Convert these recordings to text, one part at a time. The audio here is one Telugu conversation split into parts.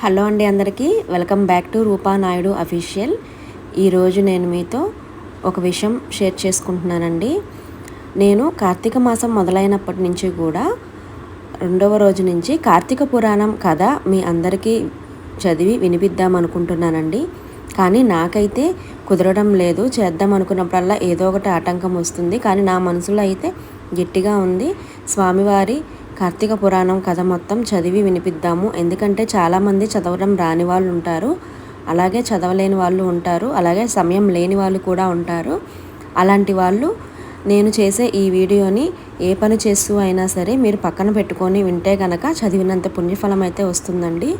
హలో అండి అందరికీ. Welcome back to Roopa Naidu official. ఈరోజు నేను మీతో ఒక విషయం షేర్ చేసుకుంటున్నానండి. నేను కార్తీక మాసం మొదలైనప్పటి నుంచి కూడా రెండవ రోజు నుంచి కార్తీక పురాణం కథ మీ అందరికీ చదివి వినిపిద్దాం అనుకుంటున్నానండి. కానీ నాకైతే కుదరడం లేదు. చేద్దాం అనుకున్నప్పుడల్లా ఏదో ఒకటి ఆటంకం వస్తుంది. కానీ నా మనసులో అయితే గట్టిగా ఉంది. స్వామివారి కార్తీక పురాణం కథ మొత్తం చదివి వినిపిద్దాము. ఎందుకంటే చాలామంది చదవడం రాని వాళ్ళు ఉంటారు. అలాగే చదవలేని వాళ్ళు ఉంటారు. అలాగే సమయం లేని వాళ్ళు కూడా ఉంటారు. అలాంటి వాళ్ళు నేను చేసే ఈ వీడియోని ఏ పని చేస్తూ అయినా సరే మీరు పక్కన పెట్టుకొని వింటే కనుక చదివినంత పుణ్యఫలం అయితే వస్తుందండి.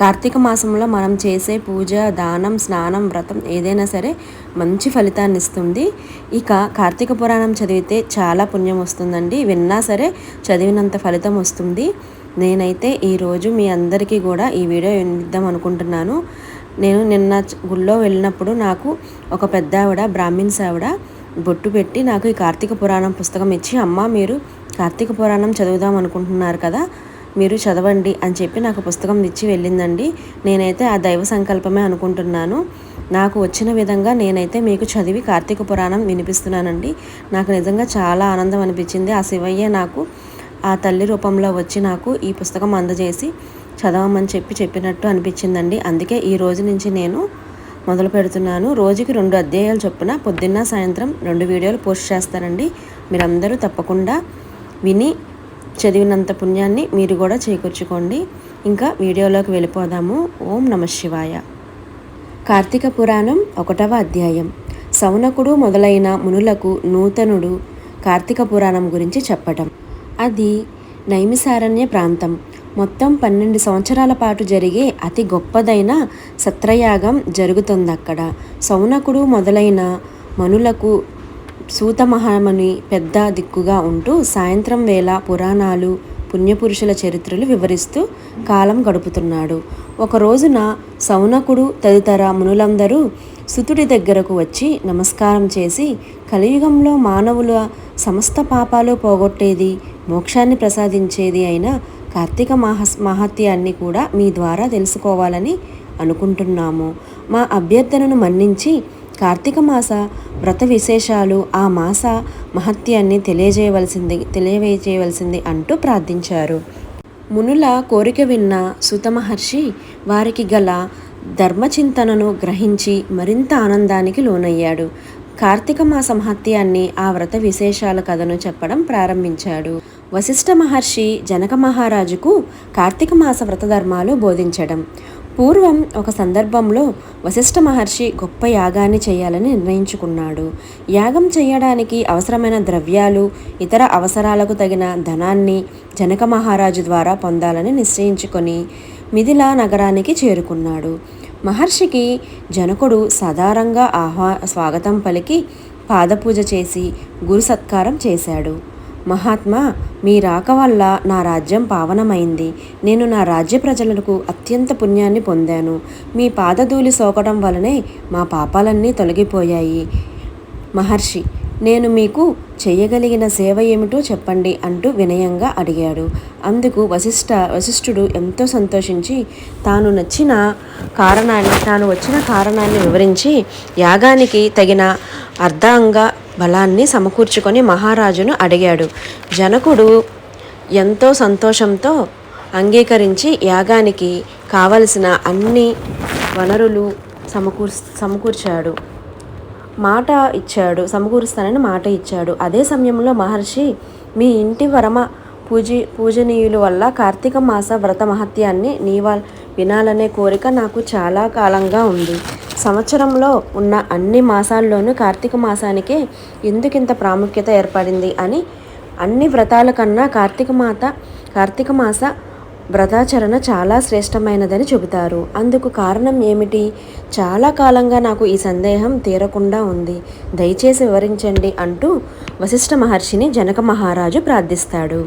కార్తీక మాసంలో మనం చేసే పూజ దానం స్నానం వ్రతం ఏదైనా సరే మంచి ఫలితాన్ని ఇస్తుంది. ఇక కార్తీక పురాణం చదివితే చాలా పుణ్యం వస్తుందండి. విన్నా సరే చదివినంత ఫలితం వస్తుంది. నేనైతే ఈరోజు మీ అందరికీ కూడా ఈ వీడియో ఇద్దాం అనుకుంటున్నాను. నేను నిన్న గుళ్ళో వెళ్ళినప్పుడు నాకు ఒక పెద్ద ఆవిడ బ్రాహ్మిన్స్ ఆవిడ బొట్టు పెట్టి నాకు ఈ కార్తీక పురాణం పుస్తకం ఇచ్చి అమ్మ మీరు కార్తీక పురాణం చదువుదాం అనుకుంటున్నారు కదా మీరు చదవండి అని చెప్పి నాకు పుస్తకం ఇచ్చి వెళ్ళిందండి. నేనైతే ఆ దైవ సంకల్పమే అనుకుంటున్నాను. నాకు వచ్చిన విధంగా నేనైతే మీకు చదివి కార్తీక పురాణం వినిపిస్తున్నానండి. నాకు నిజంగా చాలా ఆనందం అనిపించింది. ఆ శివయ్య నాకు ఆ తల్లి రూపంలో వచ్చి నాకు ఈ పుస్తకం అందజేసి చదవమని చెప్పి చెప్పినట్టు అనిపించిందండి. అందుకే ఈ రోజు నుంచి నేను మొదలు పెడుతున్నాను. రోజుకి రెండు అధ్యాయాలు చొప్పున పొద్దున్న సాయంత్రం రెండు వీడియోలు పోస్ట్ చేస్తానండి. మీరందరూ తప్పకుండా విని చదివినంత పుణ్యాన్ని మీరు కూడా చేకూర్చుకోండి. ఇంకా వీడియోలోకి వెళ్ళిపోదాము. ఓం నమ శివాయ. కార్తీక పురాణం ఒకటవ అధ్యాయం. సౌనకుడు మొదలైన మునులకు నూతనుడు కార్తీక పురాణం గురించి చెప్పటం. అది నైమిసారణ్య ప్రాంతం. మొత్తం పన్నెండు సంవత్సరాల పాటు జరిగే అతి గొప్పదైన సత్రయాగం జరుగుతుంది అక్కడ సౌనకుడు మొదలైన మనులకు సూత మహాముని పెద్ద దిక్కుగా ఉంటూ సాయంత్రం వేళ పురాణాలు పుణ్యపురుషుల చరిత్రలు వివరిస్తూ కాలం గడుపుతున్నాడు. ఒక రోజున సౌనకుడు తదితర మునులందరూ సుతుడి దగ్గరకు వచ్చి నమస్కారం చేసి కలియుగంలో మానవుల సమస్త పాపాలు పోగొట్టేది మోక్షాన్ని ప్రసాదించేది అయిన కార్తీక మహస్ మహత్యాన్ని కూడా మీ ద్వారా తెలుసుకోవాలని అనుకుంటున్నాము. మా అభ్యర్థనను మన్నించి కార్తీక మాస వ్రత విశేషాలు ఆ మాస మహత్యాన్ని తెలియజేయవలసింది తెలియజేయవలసింది అంటూ ప్రార్థించారు. మునుల కోరిక విన్న సుత మహర్షి వారికి గల ధర్మచింతనను గ్రహించి మరింత ఆనందానికి లోనయ్యాడు. కార్తీక మాస మహత్యాన్ని ఆ వ్రత విశేషాల కథను చెప్పడం ప్రారంభించాడు. వశిష్ఠ మహర్షి జనక మహారాజుకు కార్తీక మాస వ్రతధర్మాలు బోధించడం. పూర్వం ఒక సందర్భంలో వశిష్ఠ మహర్షి గొప్ప యాగాన్ని చేయాలని నిర్ణయించుకున్నాడు. యాగం చేయడానికి అవసరమైన ద్రవ్యాలు ఇతర అవసరాలకు తగిన ధనాన్ని జనక మహారాజు ద్వారా పొందాలని నిశ్చయించుకొని మిథిలా నగరానికి చేరుకున్నాడు. మహర్షికి జనకుడు సాధారణంగా ఆహ్వా స్వాగతం పలికి పాదపూజ చేసి గురు సత్కారం చేశాడు. మహాత్మా మీ రాక వల్ల నా రాజ్యం పావనమైంది. నేను నా రాజ్య ప్రజలకు అత్యంత పుణ్యాన్ని పొందాను. మీ పాదధూళి సోకడం వలనే మా పాపాలన్నీ తొలగిపోయాయి. మహర్షి నేను మీకు చేయగలిగిన సేవ ఏమిటో చెప్పండి అంటూ వినయంగా అడిగాడు. అందుకు వశిష్ట వశిష్ఠుడు ఎంతో సంతోషించి తాను నచ్చిన కారణాన్ని తాను వచ్చిన కారణాన్ని వివరించి యాగానికి తగిన అర్ధాంగ బలాన్ని సమకూర్చుకొని మహారాజును అడిగాడు. జనకుడు ఎంతో సంతోషంతో అంగీకరించి యాగానికి కావలసిన అన్ని వనరులు సమకూర్ సమకూర్చాడు. మాట ఇచ్చాడు సమకూరుస్తానని మాట ఇచ్చాడు. అదే సమయంలో మహర్షి మీ ఇంటి వరమ పూజి పూజనీయుల వల్ల కార్తీక మాస వ్రత మహత్యాన్ని నీవా వినాలనే కోరిక నాకు చాలా కాలంగా ఉంది. సంవత్సరంలో ఉన్న అన్ని మాసాల్లోనూ కార్తీక మాసానికే ఎందుకింత ప్రాముఖ్యత ఏర్పడింది అని అన్ని వ్రతాల కన్నా కార్తీక మాత కార్తీక మాస వ్రతాచరణ చాలా శ్రేష్టమైనదని చెబుతారు. అందుకు కారణం ఏమిటి? చాలా కాలంగా నాకు ఈ సందేహం తీరకుండా ఉంది. దయచేసి వివరించండి అంటూ వశిష్ఠ మహర్షిని జనక మహారాజు ప్రార్థిస్తాడు.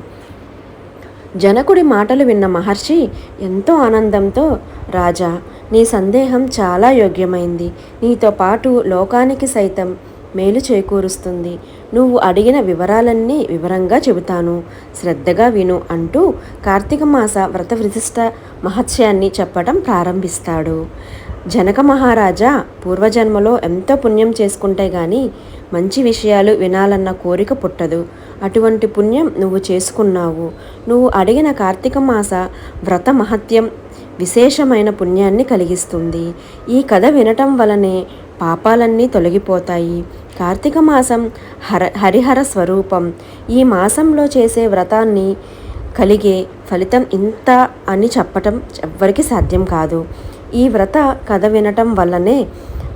జనకుడి మాటలు విన్న మహర్షి ఎంతో ఆనందంతో రాజా నీ సందేహం చాలా యోగ్యమైంది. నీతో పాటు లోకానికి సైతం మేలు చేకూరుస్తుంది. నువ్వు అడిగిన వివరాలన్నీ వివరంగా చెబుతాను. శ్రద్ధగా విను అంటూ కార్తీక మాస వ్రత విశిష్ట మహత్యాన్ని చెప్పడం ప్రారంభిస్తాడు. జనక మహారాజా పూర్వజన్మలో ఎంతో పుణ్యం చేసుకుంటే గాని మంచి విషయాలు వినాలన్న కోరిక పుట్టదు. అటువంటి పుణ్యం నువ్వు చేసుకున్నావు. నువ్వు అడిగిన కార్తీక మాస వ్రత మహత్యం విశేషమైన పుణ్యాన్ని కలిగిస్తుంది. ఈ కథ వినటం వలనే పాపాలన్నీ తొలగిపోతాయి. కార్తీక మాసం హర హరిహర స్వరూపం. ఈ మాసంలో చేసే వ్రతాన్ని కలిగే ఫలితం ఇంత అని చెప్పటం ఎవ్వరికి సాధ్యం కాదు. ఈ వ్రత కథ వినటం వల్లనే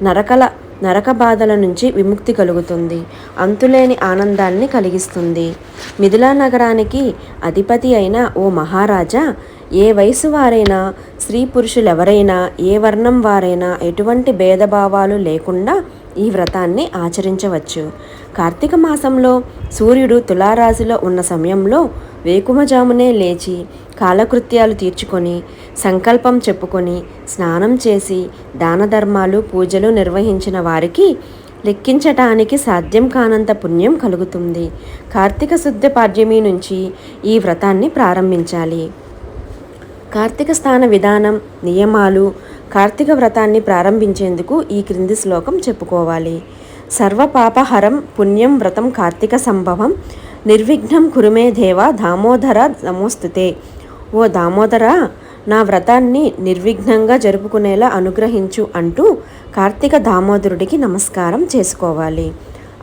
నరకల నరక బాధల నుంచి విముక్తి కలుగుతుంది. అంతులేని ఆనందాన్ని కలిగిస్తుంది. మిథిలా నగరానికి అధిపతి అయిన ఓ మహారాజా ఏ వయసు వారైనా స్త్రీ పురుషులెవరైనా ఏ వర్ణం వారైనా ఎటువంటి భేదభావాలు లేకుండా ఈ వ్రతాన్ని ఆచరించవచ్చు. కార్తీక మాసంలో సూర్యుడు తులారాశిలో ఉన్న సమయంలో వేకుమజామునే లేచి కాలకృత్యాలు తీర్చుకొని సంకల్పం చెప్పుకొని స్నానం చేసి దాన ధర్మాలు పూజలు నిర్వహించిన వారికి లెక్కించటానికి సాధ్యం కానంత పుణ్యం కలుగుతుంది. కార్తీక శుద్ధ పాడ్యమి నుంచి ఈ వ్రతాన్ని ప్రారంభించాలి. కార్తీక స్థాన విధానం నియమాలు కార్తీక వ్రతాన్ని ప్రారంభించేందుకు ఈ క్రింది శ్లోకం చెప్పుకోవాలి. సర్వపాపహరం పుణ్యం వ్రతం కార్తీక సంభవం నిర్విఘ్నం కురుమే దేవ దామోదర నమోస్తుతే. ఓ దామోదర నా వ్రతాన్ని నిర్విఘ్నంగా జరుపుకునేలా అనుగ్రహించు అంటూ కార్తీక దామోదరుడికి నమస్కారం చేసుకోవాలి.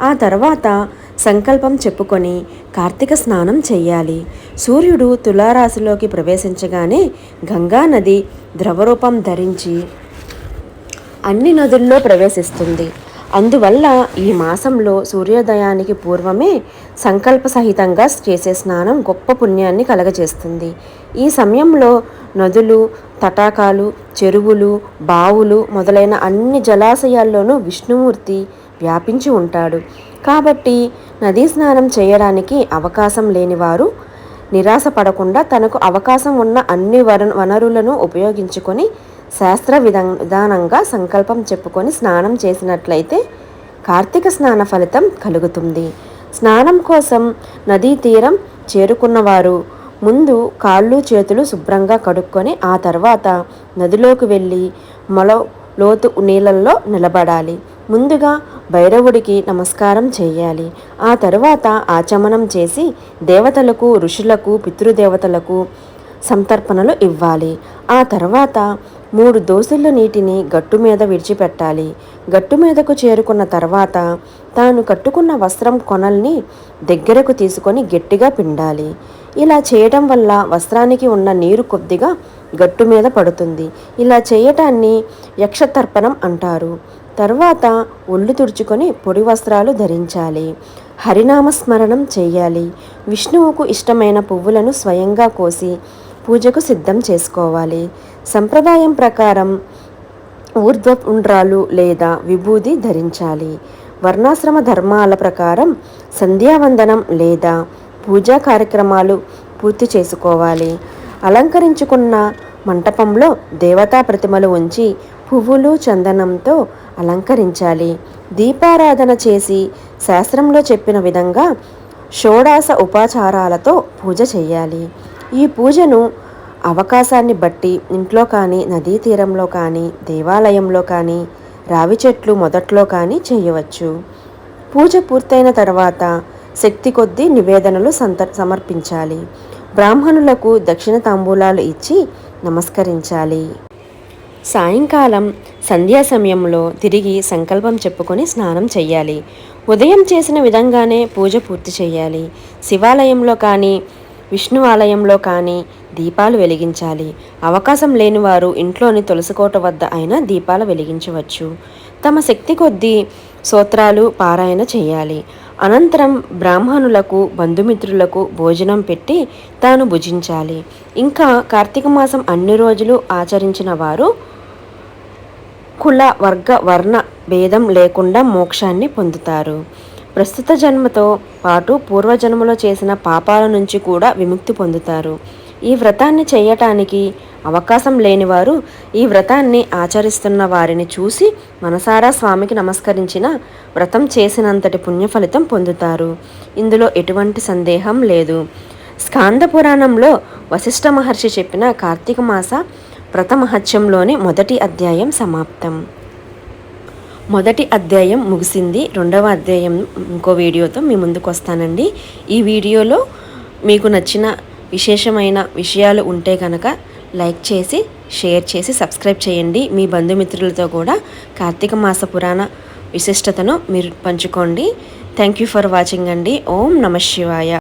ఆ తర్వాత సంకల్పం చెప్పుకొని కార్తీక స్నానం చెయ్యాలి. సూర్యుడు తులారాశిలోకి ప్రవేశించగానే గంగా నది ద్రవరూపం ధరించి అన్ని నదుల్లో ప్రవేశిస్తుంది. అందువల్ల ఈ మాసంలో సూర్యోదయానికి పూర్వమే సంకల్ప సహితంగా చేసే స్నానం గొప్ప పుణ్యాన్ని కలగజేస్తుంది. ఈ సమయంలో నదులు తటాకాలు చెరువులు బావులు మొదలైన అన్ని జలాశయాల్లోనూ విష్ణుమూర్తి వ్యాపించి ఉంటాడు. కాబట్టి నదీ స్నానం చేయడానికి అవకాశం లేనివారు నిరాశ పడకుండా తనకు అవకాశం ఉన్న అన్ని వర వనరులను ఉపయోగించుకొని శాస్త్ర విధానంగా సంకల్పం చెప్పుకొని స్నానం చేసినట్లయితే కార్తీక స్నాన ఫలితం కలుగుతుంది. స్నానం కోసం నదీ తీరం చేరుకున్నవారు ముందు కాళ్ళు చేతులు శుభ్రంగా కడుక్కొని ఆ తర్వాత నదిలోకి వెళ్ళి మొల లోతు నీళ్ళల్లో నిలబడాలి. ముందుగా భైరవుడికి నమస్కారం చేయాలి ఆ తరువాత ఆచమనం చేసి దేవతలకు ఋషులకు పితృదేవతలకు సంతర్పణలు ఇవ్వాలి. ఆ తర్వాత మూడు దోసుల నీటిని గట్టు మీద విడిచిపెట్టాలి. గట్టు మీదకు చేరుకున్న తర్వాత తాను కట్టుకున్న వస్త్రం కొనల్ని దగ్గరకు తీసుకొని గట్టిగా పిండాలి. ఇలా చేయటం వల్ల వస్త్రానికి ఉన్న నీరు కొద్దిగా గట్టు మీద పడుతుంది. ఇలా చేయటాన్ని యక్షతర్పణం అంటారు. తర్వాత ఒళ్ళు తుడుచుకొని పొడి వస్త్రాలు ధరించాలి. హరినామస్మరణం చేయాలి. విష్ణువుకు ఇష్టమైన పువ్వులను స్వయంగా కోసి పూజకు సిద్ధం చేసుకోవాలి. సంప్రదాయం ప్రకారం ఊర్ధ్వపుండ్రాలు లేదా విభూది ధరించాలి. వర్ణాశ్రమ ధర్మాల ప్రకారం సంధ్యావందనం లేదా పూజా కార్యక్రమాలు పూర్తి చేసుకోవాలి. అలంకరించుకున్న మంటపంలో దేవతా ప్రతిమలు ఉంచి పువ్వులు చందనంతో అలంకరించాలి. దీపారాధన చేసి శాస్త్రంలో చెప్పిన విధంగా షోడాస ఉపాచారాలతో పూజ చేయాలి. ఈ పూజను అవకాశాన్ని బట్టి ఇంట్లో కానీ నదీ తీరంలో కానీ దేవాలయంలో కానీ రావి చెట్లు మొదట్లో కానీ చేయవచ్చు. పూజ పూర్తయిన తర్వాత శక్తి కొద్దీ నివేదనలు సంత సమర్పించాలి. బ్రాహ్మణులకు దక్షిణ తాంబూలాలు ఇచ్చి నమస్కరించాలి. సాయంకాలం సంధ్యా సమయంలో తిరిగి సంకల్పం చెప్పుకొని స్నానం చేయాలి ఉదయం చేసిన విధంగానే పూజ పూర్తి చేయాలి శివాలయంలో కానీ విష్ణు ఆలయంలో కానీ దీపాలు వెలిగించాలి. అవకాశం లేని వారు ఇంట్లోని తులసికోట వద్ద అయినా దీపాలు వెలిగించవచ్చు. తమ శక్తి కొద్దీ సూత్రాలు పారాయణ చేయాలి అనంతరం బ్రాహ్మణులకు బంధుమిత్రులకు భోజనం పెట్టి తాను భుజించాలి. ఇంకా కార్తీక మాసం అన్ని రోజులు ఆచరించిన వారు కుల వర్గ వర్ణ భేదం లేకుండా మోక్షాన్ని పొందుతారు. ప్రస్తుత జన్మతో పాటు పూర్వజన్మలో చేసిన పాపాల నుంచి కూడా విముక్తి పొందుతారు. ఈ వ్రతాన్ని చేయటానికి అవకాశం లేనివారు ఈ వ్రతాన్ని ఆచరిస్తున్న వారిని చూసి మనసారా స్వామికి నమస్కరించిన వ్రతం చేసినంతటి పుణ్యఫలితం పొందుతారు. ఇందులో ఎటువంటి సందేహం లేదు. స్కాంద పురాణంలో వశిష్ఠ మహర్షి చెప్పిన కార్తీక మాస వ్రత మహత్యంలోని మొదటి అధ్యాయం సమాప్తం. మొదటి అధ్యాయం ముగిసింది. రెండవ అధ్యాయం ఇంకో వీడియోతో మీ ముందుకు వస్తానండి ఈ వీడియోలో మీకు నచ్చిన విశేషమైన విషయాలు ఉంటే కనుక లైక్ చేసి షేర్ చేసి సబ్స్క్రైబ్ చేయండి. మీ బంధుమిత్రులతో కూడా కార్తీక మాస పురాణ విశిష్టతను మీరు పంచుకోండి. థ్యాంక్ యూ ఫర్ వాచింగ్ అండి. ఓం నమ శివాయ.